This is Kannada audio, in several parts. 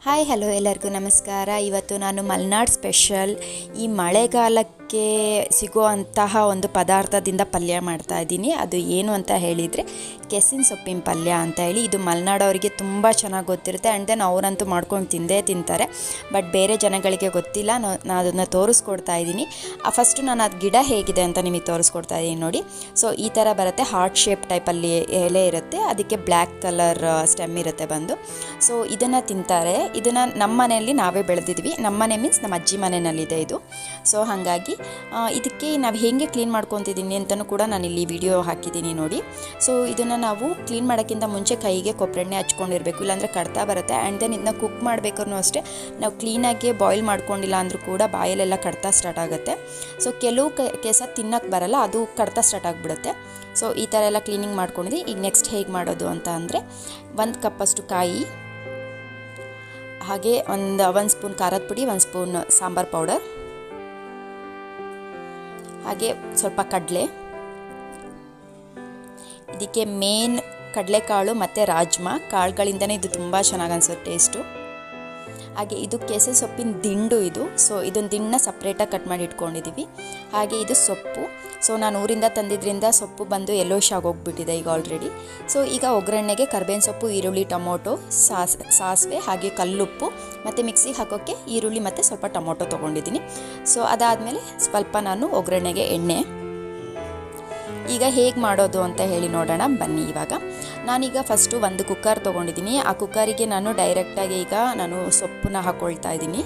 ಹಾಯ್ ಹಲೋ ಎಲ್ಲರಿಗೂ ನಮಸ್ಕಾರ. ಇವತ್ತು ನಾನು ಮಲೆನಾಡ್ ಸ್ಪೆಷಲ್ ಈ ಮಳೆಗಾಲಕ್ಕೆ ಸಿಗುವಂತಹ ಒಂದು ಪದಾರ್ಥದಿಂದ ಪಲ್ಯ ಮಾಡ್ತಾ ಇದ್ದೀನಿ. ಅದು ಏನು ಅಂತ ಹೇಳಿದರೆ ಕೆಸಿನ ಸೊಪ್ಪಿನ ಪಲ್ಯ ಅಂತ ಹೇಳಿ. ಇದು ಮಲೆನಾಡವರಿಗೆ ತುಂಬ ಚೆನ್ನಾಗಿ ಗೊತ್ತಿರುತ್ತೆ. ಆ್ಯಂಡ್ ದೆನ್ ಅವರಂತೂ ಮಾಡ್ಕೊಂಡು ತಿಂದೇ ತಿಂತಾರೆ. ಬಟ್ ಬೇರೆ ಜನಗಳಿಗೆ ಗೊತ್ತಿಲ್ಲ. ನಾನು ಅದನ್ನು ತೋರಿಸ್ಕೊಡ್ತಾ ಇದ್ದೀನಿ. ಫಸ್ಟು ನಾನು ಅದು ಗಿಡ ಹೇಗಿದೆ ಅಂತ ನಿಮಗೆ ತೋರಿಸ್ಕೊಡ್ತಾ ಇದ್ದೀನಿ ನೋಡಿ. ಸೊ ಈ ಥರ ಬರುತ್ತೆ. ಹಾರ್ಟ್ ಶೇಪ್ ಟೈಪಲ್ಲಿ ಎಲೆ ಇರುತ್ತೆ. ಅದಕ್ಕೆ ಬ್ಲ್ಯಾಕ್ ಕಲರ್ ಸ್ಟೆಮ್ ಇರುತ್ತೆ ಬಂದು. ಸೊ ಇದನ್ನು ತಿಂತಾರೆ. ಇದನ್ನು ನಮ್ಮ ಮನೆಯಲ್ಲಿ ನಾವೇ ಬೆಳೆದಿದ್ವಿ. ನಮ್ಮ ಮನೆ ಮೀನ್ಸ್ ನಮ್ಮ ಅಜ್ಜಿ ಮನೆಯಲ್ಲಿದೆ ಇದು. ಸೊ ಹಾಗಾಗಿ ಇದಕ್ಕೆ ನಾವು ಹೇಗೆ ಕ್ಲೀನ್ ಮಾಡ್ಕೊತಿದ್ದೀನಿ ಅಂತಲೂ ಕೂಡ ನಾನು ಇಲ್ಲಿ ವಿಡಿಯೋ ಹಾಕಿದ್ದೀನಿ ನೋಡಿ. ಸೊ ಇದನ್ನು ನಾವು ಕ್ಲೀನ್ ಮಾಡೋಕ್ಕಿಂತ ಮುಂಚೆ ಕೈಗೆ ಕೊಬ್ಬರೆಣ್ಣೆ ಹಚ್ಕೊಂಡಿರಬೇಕು, ಇಲ್ಲಾಂದರೆ ಕಡ್ತಾ ಬರುತ್ತೆ. ಆ್ಯಂಡ್ ದೆನ್ ಇದನ್ನ ಕುಕ್ ಮಾಡಬೇಕಾದ್ರೂ ಅಷ್ಟೇ, ನಾವು ಕ್ಲೀನಾಗಿ ಬಾಯ್ಲ್ ಮಾಡ್ಕೊಂಡಿಲ್ಲ ಅಂದರೂ ಕೂಡ ಬಾಯಲೆಲ್ಲ ಕಡ್ತಾ ಸ್ಟಾರ್ಟ್ ಆಗುತ್ತೆ. ಸೊ ಕೆಲವು ಕೆಸ ತಿನ್ನಕ್ಕೆ ಬರಲ್ಲ, ಅದು ಕಡ್ತಾ ಸ್ಟಾರ್ಟ್ ಆಗಿಬಿಡುತ್ತೆ. ಸೊ ಈ ಥರ ಎಲ್ಲ ಕ್ಲೀನಿಂಗ್ ಮಾಡ್ಕೊಂಡಿದ್ವಿ ಈಗ ನೆಕ್ಸ್ಟ್ ಹೇಗೆ ಮಾಡೋದು ಅಂತ ಅಂದರೆ, ಒಂದು ಕಪ್ಪಷ್ಟು ಕಾಯಿ, ಹಾಗೆ ಒಂದು ಒಂದು ಸ್ಪೂನ್ ಖಾರದ ಪುಡಿ, ಒಂದು ಸ್ಪೂನ್ ಸಾಂಬಾರ್ ಪೌಡರ್ ಹಾಗೆ ಸ್ವಲ್ಪ ಕಡಲೆ. ಇದಕ್ಕೆ ಮೇನ್ ಕಡಲೆಕಾಳು ಮತ್ತು ರಾಜ್ಮಾ. ಕಾಳುಗಳಿಂದನೇ ಇದು ತುಂಬ ಚೆನ್ನಾಗಿ ಅನ್ಸುತ್ತೆ ಟೇಸ್ಟು ಹಾಗೆ ಇದು ಕೆಸೆ ಸೊಪ್ಪಿನ ದಿಂಡು ಇದು. ಸೊ ಇದೊಂದು ದಿಂಡನ್ನ ಸಪ್ರೇಟಾಗಿ ಕಟ್ ಮಾಡಿ ಇಟ್ಕೊಂಡಿದ್ದೀವಿ ಹಾಗೆ ಇದು ಸೊಪ್ಪು. ಸೊ ನಾನು ಊರಿಂದ ತಂದಿದ್ರಿಂದ ಸೊಪ್ಪು ಬಂದು ಯೆಲ್ಲೋಶ್ ಆಗೋಗ್ಬಿಟ್ಟಿದೆ ಈಗ ಆಲ್ರೆಡಿ ಸೊ ಈಗ ಒಗ್ಗರಣೆಗೆ ಕರ್ಬೇವಿನ ಸೊಪ್ಪು, ಈರುಳ್ಳಿ, ಟೊಮೊಟೊ, ಸಾಸ್, ಸಾಸಿವೆ ಹಾಗೆ ಕಲ್ಲುಪ್ಪು ಮತ್ತು ಮಿಕ್ಸಿಗೆ ಹಾಕೋಕ್ಕೆ ಈರುಳ್ಳಿ ಮತ್ತು ಸ್ವಲ್ಪ ಟೊಮೊಟೊ ತೊಗೊಂಡಿದ್ದೀನಿ. ಸೊ ಅದಾದಮೇಲೆ ಸ್ವಲ್ಪ ನಾನು ಒಗ್ಗರಣೆಗೆ ಎಣ್ಣೆ ಈಗ ಹೇಗೆ ಮಾಡೋದು ಅಂತ ಹೇಳಿ ನೋಡೋಣ. ಬನ್ನಿ ಇವಾಗ. ನಾನೀಗ ಫಸ್ಟು ಒಂದು ಕುಕ್ಕರ್ ತೊಗೊಂಡಿದ್ದೀನಿ. ಆ ಕುಕ್ಕರಿಗೆ ನಾನು ಡೈರೆಕ್ಟಾಗಿ ಈಗ ನಾನು ಸೊಪ್ಪನ್ನ ಹಾಕ್ಕೊಳ್ತಾ ಇದ್ದೀನಿ.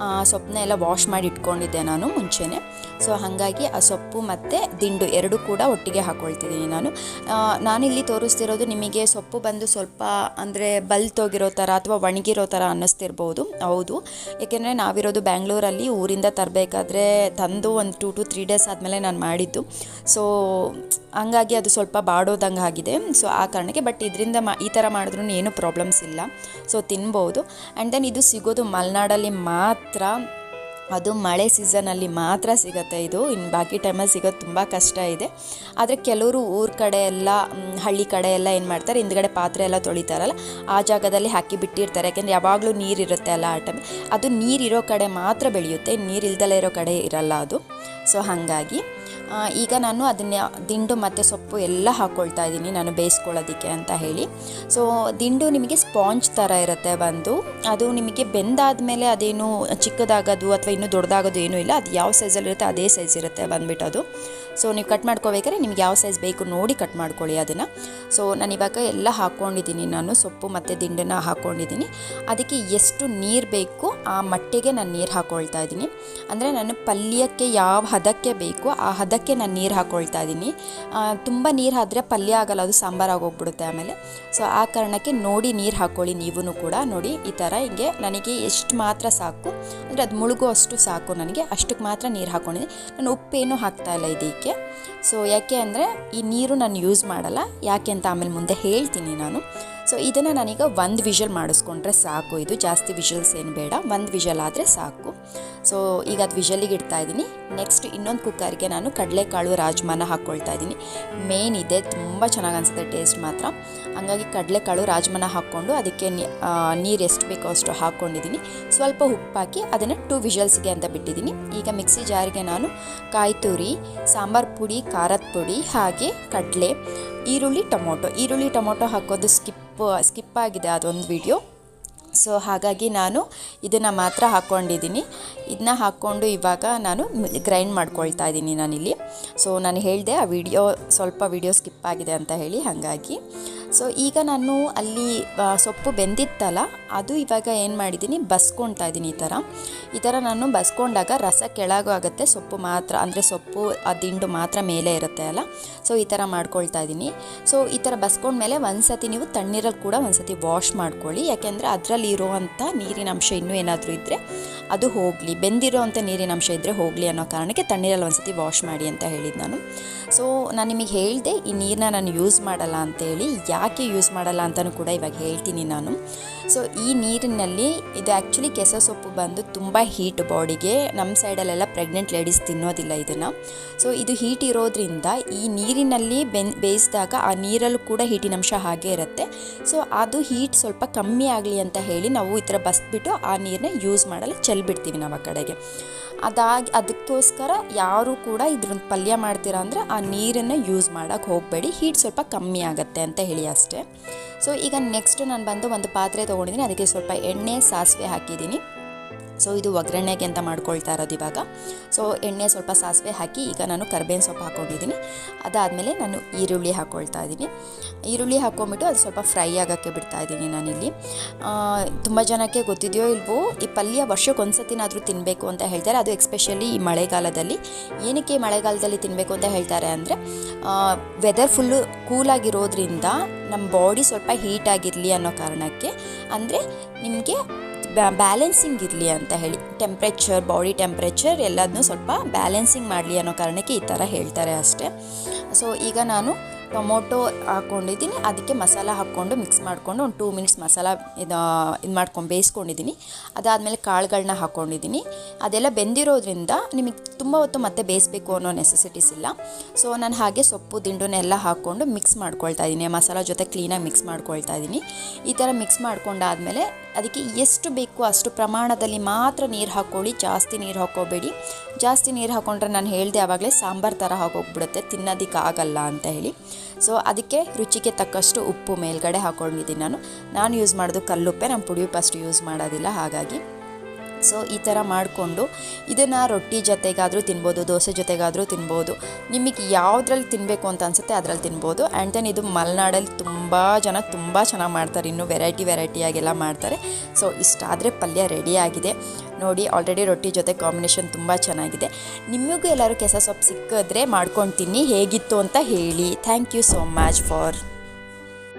ಆ, ಸೊಪ್ಪನ್ನ ಎಲ್ಲ ವಾಶ್ ಮಾಡಿ ಇಟ್ಕೊಂಡಿದ್ದೆ ನಾನು ಮುಂಚೆನೇ. ಸೊ ಹಾಗಾಗಿ ಆ ಸೊಪ್ಪು ಮತ್ತು ದಿಂಡು ಎರಡು ಕೂಡ ಒಟ್ಟಿಗೆ ಹಾಕ್ಕೊಳ್ತಿದ್ದೀನಿ ನಾನು. ನಾನು ನಾನಿಲ್ಲಿ ತೋರಿಸ್ತಿರೋದು ನಿಮಗೆ ಸೊಪ್ಪು ಬಂದು ಸ್ವಲ್ಪ ಅಂದರೆ ಬಲ್ತೋಗಿರೋ ಥರ ಅಥವಾ ಒಣಗಿರೋ ಥರ ಅನ್ನಿಸ್ತಿರ್ಬೋದು. ಹೌದು. ಏಕೆಂದರೆ ನಾವಿರೋದು ಬ್ಯಾಂಗ್ಳೂರಲ್ಲಿ ಊರಿಂದ ತರಬೇಕಾದ್ರೆ ತಂದು ಒಂದು ಟೂ ಟು ತ್ರೀ ಡೇಸ್ ಆದಮೇಲೆ ನಾನು ಮಾಡಿದ್ದು. ಸೊ ಹಂಗಾಗಿ ಅದು ಸ್ವಲ್ಪ ಬಾಡೋದಂಗೆ ಆಗಿದೆ. ಸೊ ಆ ಕಾರಣಕ್ಕೆ ಬಟ್ ಇದರಿಂದ ಮ ಈ ಥರ ಮಾಡಿದ್ರೂ ಏನೂ ಪ್ರಾಬ್ಲಮ್ಸ್ ಇಲ್ಲ. ಸೊ ತಿನ್ಬೋದು. ಆ್ಯಂಡ್ ದೆನ್ ಇದು ಸಿಗೋದು ಮಲೆನಾಡಲ್ಲಿ ಮಾತ್ರ. ಅದು ಮಳೆ ಸೀಸನಲ್ಲಿ ಮಾತ್ರ ಸಿಗುತ್ತೆ ಇದು. ಇನ್ನು ಬಾಕಿ ಟೈಮಲ್ಲಿ ಸಿಗೋದು ತುಂಬ ಕಷ್ಟ ಇದೆ. ಆದರೆ ಕೆಲವರು ಊರ ಕಡೆ ಎಲ್ಲ ಹಳ್ಳಿ ಕಡೆ ಎಲ್ಲ ಏನು ಮಾಡ್ತಾರೆ, ಹಿಂದ್ಗಡೆ ಪಾತ್ರೆ ಎಲ್ಲ ತೊಳಿತಾರಲ್ಲ, ಆ ಜಾಗದಲ್ಲಿ ಹಾಕಿ ಬಿಟ್ಟಿರ್ತಾರೆ. ಯಾಕೆಂದರೆ ಯಾವಾಗಲೂ ನೀರಿರುತ್ತೆ ಅಲ್ಲ ಆ ಟೈಮ್ ಅದು ನೀರಿರೋ ಕಡೆ ಮಾತ್ರ ಬೆಳೆಯುತ್ತೆ. ನೀರು ಇಲ್ದಲೇ ಇರೋ ಕಡೆ ಇರಲ್ಲ ಅದು. ಸೊ ಹಾಗಾಗಿ. ಈಗ ನಾನು ಅದನ್ನ, ದಿಂಡು ಮತ್ತು ಸೊಪ್ಪು ಎಲ್ಲ ಹಾಕ್ಕೊಳ್ತಾ ಇದ್ದೀನಿ ನಾನು ಬೇಯಿಸ್ಕೊಳ್ಳೋದಕ್ಕೆ ಅಂತ ಹೇಳಿ. ಸೊ ದಿಂಡು ನಿಮಗೆ ಸ್ಪಾಂಜ್ ಥರ ಇರುತ್ತೆ ಬಂದು. ಅದು ನಿಮಗೆ ಬೆಂದಾದ ಮೇಲೆ ಅದೇನು ಚಿಕ್ಕದಾಗೋದು ಅಥವಾ ಇನ್ನೂ ದೊಡ್ಡದಾಗೋದು ಏನೂ ಇಲ್ಲ. ಅದು ಯಾವ ಸೈಜಲ್ಲಿ ಇರುತ್ತೆ ಅದೇ ಸೈಜ್ ಇರುತ್ತೆ ಬಂದ್ಬಿಟ್ಟು ಅದು ಸೊ ನೀವು ಕಟ್ ಮಾಡ್ಕೋಬೇಕಾದ್ರೆ ನಿಮ್ಗೆ ಯಾವ ಸೈಜ್ ಬೇಕು ನೋಡಿ ಕಟ್ ಮಾಡ್ಕೊಳ್ಳಿ ಅದನ್ನು. ಸೊ ನಾನು ಇವಾಗ ಎಲ್ಲ ಹಾಕ್ಕೊಂಡಿದ್ದೀನಿ ನಾನು, ಸೊಪ್ಪು ಮತ್ತು ದಿಂಡನ್ನು ಹಾಕ್ಕೊಂಡಿದ್ದೀನಿ. ಅದಕ್ಕೆ ಎಷ್ಟು ನೀರು ಬೇಕು ಆ ಮಟ್ಟಿಗೆ ನಾನು ನೀರು ಹಾಕ್ಕೊಳ್ತಾ ಇದ್ದೀನಿ. ಅಂದರೆ ನಾನು ಪಲ್ಯಕ್ಕೆ ಯಾವ ಹದಕ್ಕೆ ಬೇಕು ಆ ಹದಕ್ಕೆ ನಾನು ನೀರು ಹಾಕ್ಕೊಳ್ತಾ ಇದ್ದೀನಿ ತುಂಬ ನೀರು ಆದರೆ ಪಲ್ಯ ಆಗಲ್ಲ, ಅದು ಸಾಂಬಾರು ಹೋಗ್ಬಿಡುತ್ತೆ ಆಮೇಲೆ. ಸೊ ಆ ಕಾರಣಕ್ಕೆ ನೋಡಿ ನೀರು ಹಾಕ್ಕೊಳ್ಳಿ ನೀವೂ ಕೂಡ, ನೋಡಿ ಈ ಥರ ಹಿಂಗೆ ನನಗೆ ಎಷ್ಟು ಮಾತ್ರ ಸಾಕು, ಅಂದರೆ ಅದು ಮುಳುಗೋ ಅಷ್ಟು ಸಾಕು ನನಗೆ ಅಷ್ಟಕ್ಕೆ ಮಾತ್ರ ನೀರು ಹಾಕ್ಕೊಂಡಿದ್ದೀನಿ ನಾನು ಉಪ್ಪೇನು ಹಾಕ್ತಾ ಇಲ್ಲ ಇದಕ್ಕೆ ಸೊ ಯಾಕೆ ಅಂದರೆ ಈ ನೀರು ನಾನು ಯೂಸ್ ಮಾಡಲ್ಲ, ಯಾಕೆ ಅಂತ ಆಮೇಲೆ ಮುಂದೆ ಹೇಳ್ತೀನಿ ನಾನು. ಸೊ ಇದನ್ನು ನಾನೀಗ ಒಂದು ವಿಷಲ್ ಮಾಡಿಸ್ಕೊಂಡ್ರೆ ಸಾಕು. ಇದು ಜಾಸ್ತಿ ವಿಷಲ್ಸ್ ಏನು ಬೇಡ. ಒಂದು ವಿಷಲ್ ಆದರೆ ಸಾಕು. ಸೊ ಈಗ ಅದು ವಿಷಲಿಗೆ ಇಡ್ತಾ ಇದ್ದೀನಿ ನೆಕ್ಸ್ಟ್ ಇನ್ನೊಂದು ಕುಕ್ಕರ್ಗೆ ನಾನು ಕಡಲೆಕಾಳು ರಾಜ್ಮಾನ ಹಾಕ್ಕೊಳ್ತಾ ಇದ್ದೀನಿ ಮೇನ್ ಇದೆ. ತುಂಬ ಚೆನ್ನಾಗಿ ಅನಿಸುತ್ತೆ ಟೇಸ್ಟ್ ಮಾತ್ರ. ಹಂಗಾಗಿ ಕಡಲೆಕಾಳು ರಾಜ್ಮಾನ ಹಾಕ್ಕೊಂಡು ಅದಕ್ಕೆ ನೀರು ಎಷ್ಟು ಬೇಕೋ ಅಷ್ಟು ಹಾಕ್ಕೊಂಡಿದ್ದೀನಿ ಸ್ವಲ್ಪ ಉಪ್ಪು ಹಾಕಿ ಅದನ್ನು ಟೂ ವಿಷಲ್ಸ್ಗೆ ಅಂತ ಬಿಟ್ಟಿದ್ದೀನಿ ಈಗ ಮಿಕ್ಸಿ ಜಾರಿಗೆ ನಾನು ಕಾಯಿ ತುರಿ ಸಾಂಬಾರು ಪುಡಿ, ಖಾರದ ಪುಡಿ, ಹಾಗೆ ಕಡಲೆ ಈರುಳ್ಳಿ, ಟೊಮೊಟೊ. ಈರುಳ್ಳಿ, ಟೊಮೊಟೊ ಹಾಕೋದು ಸ್ಕಿಪ್ ಸ್ಕಿಪ್ ಆಗಿದೆ ಅದೊಂದು ವಿಡಿಯೋ. ಸೊ, ಹಾಗಾಗಿ ನಾನು ಇದನ್ನು ಮಾತ್ರ ಹಾಕ್ಕೊಂಡಿದ್ದೀನಿ ಇದನ್ನ ಹಾಕ್ಕೊಂಡು ಇವಾಗ ನಾನು ಗ್ರೈಂಡ್ ಮಾಡ್ಕೊಳ್ತಾ ಇದ್ದೀನಿ ನಾನಿಲ್ಲಿ. ಸೊ, ನಾನು ಹೇಳಿದೆ ಆ ವಿಡಿಯೋ ಸ್ವಲ್ಪ ವಿಡಿಯೋ ಸ್ಕಿಪ್ ಆಗಿದೆ ಅಂತ ಹೇಳಿ, ಹಾಗಾಗಿ ಸೊ ಈಗ ನಾನು ಅಲ್ಲಿ ಸೊಪ್ಪು ಬೆಂದಿತ್ತಲ್ಲ, ಅದು ಇವಾಗ ಏನು ಮಾಡಿದ್ದೀನಿ ಬಸ್ಕೊಳ್ತಾ ಇದ್ದೀನಿ ಈ ಥರ ಈ ಥರ ನಾನು ಬಸ್ಕೊಂಡಾಗ ರಸ ಕೆಳಗೂ ಆಗುತ್ತೆ, ಸೊಪ್ಪು ಮಾತ್ರ, ಅಂದರೆ ಸೊಪ್ಪು, ಆ ದಿಂಡು ಮಾತ್ರ ಮೇಲೆ ಇರುತ್ತೆ ಅಲ್ಲ. ಸೊ ಈ ಥರ ಮಾಡ್ಕೊಳ್ತಾ ಇದ್ದೀನಿ ಸೊ ಈ ಥರ ಬಸ್ಕೊಂಡ್ಮೇಲೆ ಒಂದು ಸತಿ ನೀವು ತಣ್ಣೀರಲ್ಲಿ ಕೂಡ ಒಂದು ಸತಿ ವಾಶ್ ಮಾಡ್ಕೊಳ್ಳಿ. ಯಾಕೆಂದರೆ ಅದರಲ್ಲಿ ಇರೋವಂಥ ನೀರಿನ ಅಂಶ ಇನ್ನೂ ಏನಾದರೂ ಇದ್ದರೆ ಅದು ಹೋಗಲಿ. ಬೆಂದಿರೋ ಅಂಥ ನೀರಿನ ಅಂಶ ಇದ್ದರೆ ಹೋಗಲಿ ಅನ್ನೋ ಕಾರಣಕ್ಕೆ ತಣ್ಣೀರಲ್ಲಿ ಒಂದ್ಸತಿ ವಾಶ್ ಮಾಡಿ ಅಂತ ಹೇಳಿದ್ದು ನಾನು. ಸೊ ನಾನು ನಿಮಗೆ ಹೇಳಿದೆ, ಈ ನೀರನ್ನ ನಾನು ಯೂಸ್ ಮಾಡಲ್ಲ ಅಂತೇಳಿ ಯಾಕೆ ಯೂಸ್ ಮಾಡಲ್ಲ ಅಂತಲೂ ಕೂಡ ಇವಾಗ ಹೇಳ್ತೀನಿ ನಾನು. ಸೊ ಈ ನೀರಿನಲ್ಲಿ ಇದು ಆ್ಯಕ್ಚುಲಿ ಕೆಸ ಸೊಪ್ಪು ಬಂದು ತುಂಬ ಹೀಟ್ ಬಾಡಿಗೆ ನಮ್ಮ ಸೈಡಲ್ಲೆಲ್ಲ ಪ್ರೆಗ್ನೆಂಟ್ ಲೇಡೀಸ್ ತಿನ್ನೋದಿಲ್ಲ ಇದನ್ನು. ಸೊ ಇದು ಹೀಟ್ ಇರೋದ್ರಿಂದ ಈ ನೀರಿನಲ್ಲಿ ಬೆನ್, ಬೇಯಿಸಿದಾಗ ಆ ನೀರಲ್ಲೂ ಕೂಡ ಹೀಟಿನಂಶ ಹಾಗೆ ಇರುತ್ತೆ. ಸೊ ಅದು ಹೀಟ್ ಸ್ವಲ್ಪ ಕಮ್ಮಿ ಆಗಲಿ ಅಂತ ಹೇಳಿ ನಾವು ಈ ಥರ ಬಸ್ಬಿಟ್ಟು ಆ ನೀರನ್ನ ಯೂಸ್ ಮಾಡಲು ಚೆಲ್ಬಿಡ್ತೀವಿ ನಾವು ಆ ಕಡೆಗೆ. ಅದಾಗಿ ಅದಕ್ಕೋಸ್ಕರ ಯಾರು ಕೂಡ ಇದ್ರ ಪಲ್ಯ ಮಾಡ್ತೀರಾ ಅಂದರೆ ಆ ನೀರನ್ನು ಯೂಸ್ ಮಾಡೋಕ್ಕೆ ಹೋಗಬೇಡಿ. ಹೀಟ್ ಸ್ವಲ್ಪ ಕಮ್ಮಿ ಆಗುತ್ತೆ ಅಂತ ಹೇಳಿ ಅಷ್ಟೇ. ಸೊ ಈಗ ನೆಕ್ಸ್ಟ್ ನಾನು ಬಂದು ಒಂದು ಪಾತ್ರೆ ತೊಗೊಂಡಿದ್ದೀನಿ ಅದಕ್ಕೆ ಸ್ವಲ್ಪ ಎಣ್ಣೆ, ಸಾಸಿವೆ ಹಾಕಿದ್ದೀನಿ ಸೊ ಇದು ಒಗ್ಗರಣೆಗೆ ಅಂತ ಮಾಡ್ಕೊಳ್ತಾ ಇರೋದು ಇವಾಗ. ಸೊ ಎಣ್ಣೆ ಸ್ವಲ್ಪ ಸಾಸಿವೆ ಹಾಕಿ ಈಗ ನಾನು ಕರ್ಬೇವಿನ ಸೊಪ್ಪು ಹಾಕ್ಕೊಂಡಿದ್ದೀನಿ ಅದಾದಮೇಲೆ ನಾನು ಈರುಳ್ಳಿ ಹಾಕ್ಕೊಳ್ತಾ ಇದ್ದೀನಿ. ಈರುಳ್ಳಿ ಹಾಕ್ಕೊಂಬಿಟ್ಟು ಅದು ಸ್ವಲ್ಪ ಫ್ರೈ ಆಗೋಕ್ಕೆ ಬಿಡ್ತಾ ಇದ್ದೀನಿ ನಾನಿಲ್ಲಿ. ತುಂಬ ಜನಕ್ಕೆ ಗೊತ್ತಿದೆಯೋ ಇಲ್ವೋ, ಈ ಪಲ್ಯ ವರ್ಷಕ್ಕೆ ಒಂದ್ಸತಿನಾದರೂ ತಿನ್ನಬೇಕು ಅಂತ ಹೇಳ್ತಾರೆ. ಅದು ಎಕ್ಸ್ಪೆಷಲಿ ಈ ಮಳೆಗಾಲದಲ್ಲಿ. ಏನಕ್ಕೆ ಮಳೆಗಾಲದಲ್ಲಿ ತಿನ್ನಬೇಕು ಅಂತ ಹೇಳ್ತಾರೆ ಅಂದರೆ ವೆದರ್ ಫುಲ್ಲು ಕೂಲಾಗಿರೋದ್ರಿಂದ ನಮ್ಮ ಬಾಡಿ ಸ್ವಲ್ಪ ಹೀಟ್ ಆಗಿರಲಿ ಅನ್ನೋ ಕಾರಣಕ್ಕೆ, ಅಂದರೆ ನಿಮಗೆ ಬ್ಯಾಲೆನ್ಸಿಂಗ್ ಇರಲಿ ಅಂತ ಹೇಳಿ. ಟೆಂಪ್ರೇಚರ್ ಬಾಡಿ ಟೆಂಪ್ರೇಚರ್ ಎಲ್ಲದನ್ನೂ ಸ್ವಲ್ಪ ಬ್ಯಾಲೆನ್ಸಿಂಗ್ ಮಾಡಲಿ ಅನ್ನೋ ಕಾರಣಕ್ಕೆ ಈ ಥರ ಹೇಳ್ತಾರೆ ಅಷ್ಟೇ. ಸೊ ಈಗ ನಾನು ಟೊಮೊಟೊ ಹಾಕ್ಕೊಂಡಿದ್ದೀನಿ ಅದಕ್ಕೆ ಮಸಾಲ ಹಾಕ್ಕೊಂಡು ಮಿಕ್ಸ್ ಮಾಡಿಕೊಂಡು ಒಂದು ಟೂ ಮಿನಿಟ್ಸ್ ಮಸಾಲ ಇದು ಇದು ಮಾಡ್ಕೊಂಡು ಬೇಯಿಸ್ಕೊಂಡಿದ್ದೀನಿ. ಅದಾದಮೇಲೆ ಕಾಳುಗಳನ್ನ ಹಾಕ್ಕೊಂಡಿದ್ದೀನಿ ಅದೆಲ್ಲ ಬೆಂದಿರೋದ್ರಿಂದ ನಿಮಗೆ ತುಂಬ ಹೊತ್ತು ಮತ್ತೆ ಬೇಯಿಸ್ಬೇಕು ಅನ್ನೋ ನೆಸೆಸಿಟೀಸ್ ಇಲ್ಲ. ಸೊ ನಾನು ಹಾಗೆ ಸೊಪ್ಪು ದಿಂಡುನೆಲ್ಲ ಹಾಕ್ಕೊಂಡು ಮಿಕ್ಸ್ ಮಾಡ್ಕೊಳ್ತಾ ಇದ್ದೀನಿ ಮಸಾಲ ಜೊತೆ ಕ್ಲೀನಾಗಿ ಮಿಕ್ಸ್ ಮಾಡ್ಕೊಳ್ತಾ ಇದ್ದೀನಿ ಈ ಥರ ಮಿಕ್ಸ್ ಮಾಡ್ಕೊಂಡಾದಮೇಲೆ ಅದಕ್ಕೆ ಎಷ್ಟು ಬೇಕು ಅಷ್ಟು ಪ್ರಮಾಣದಲ್ಲಿ ಮಾತ್ರ ನೀರು ಹಾಕ್ಕೊಳ್ಳಿ. ಜಾಸ್ತಿ ನೀರು ಹಾಕ್ಕೋಬೇಡಿ. ಜಾಸ್ತಿ ನೀರು ಹಾಕ್ಕೊಂಡ್ರೆ ನಾನು ಹೇಳಿದೆ ಆವಾಗಲೇ ಸಾಂಬಾರು ಥರ ಹಾಕೋಗ್ಬಿಡುತ್ತೆ ತಿನ್ನೋದಕ್ಕೆ ಆಗಲ್ಲ ಅಂತ ಹೇಳಿ. ಸೊ ಅದಕ್ಕೆ ರುಚಿಗೆ ತಕ್ಕಷ್ಟು ಉಪ್ಪು ಮೇಲ್ಗಡೆ ಹಾಕ್ಕೊಂಡಿದ್ದೀನಿ ನಾನು. ನಾನು ಯೂಸ್ ಮಾಡೋದು ಕಲ್ಲುಪ್ಪೆ, ನಾನು ಪುಡಿ ಉಪ್ಪು ಅಷ್ಟು ಯೂಸ್ ಮಾಡೋದಿಲ್ಲ, ಹಾಗಾಗಿ. ಸೊ ಈ ಥರ ಮಾಡಿಕೊಂಡು ಇದನ್ನು ರೊಟ್ಟಿ ಜೊತೆಗಾದರೂ ತಿನ್ಬೋದು, ದೋಸೆ ಜೊತೆಗಾದರೂ ತಿನ್ಬೋದು. ನಿಮಗೆ ಯಾವುದ್ರಲ್ಲಿ ತಿನ್ನಬೇಕು ಅಂತ ಅನಿಸುತ್ತೆ ಅದರಲ್ಲಿ ತಿನ್ಬೋದು. ಆ್ಯಂಡ್ ದೆನ್ ಇದು ಮಲೆನಾಡಲ್ಲಿ ತುಂಬ ಜನ ತುಂಬ ಚೆನ್ನಾಗಿ ಮಾಡ್ತಾರೆ. ಇನ್ನೂ ವೆರೈಟಿ ವೆರೈಟಿಯಾಗೆಲ್ಲ ಮಾಡ್ತಾರೆ. ಸೊ ಇಷ್ಟಾದರೆ ಪಲ್ಯ ರೆಡಿಯಾಗಿದೆ ನೋಡಿ ಆಲ್ರೆಡಿ ರೊಟ್ಟಿ ಜೊತೆ ಕಾಂಬಿನೇಷನ್ ತುಂಬ ಚೆನ್ನಾಗಿದೆ. ನಿಮಗೂ ಎಲ್ಲರೂ ಕೆಸ ಸೊಪ್ಪು ಸಿಕ್ಕಿದ್ರೆ ಮಾಡ್ಕೊಂಡು ತಿನ್ನಿ ಹೇಗಿತ್ತು ಅಂತ ಹೇಳಿ. Thank you so much for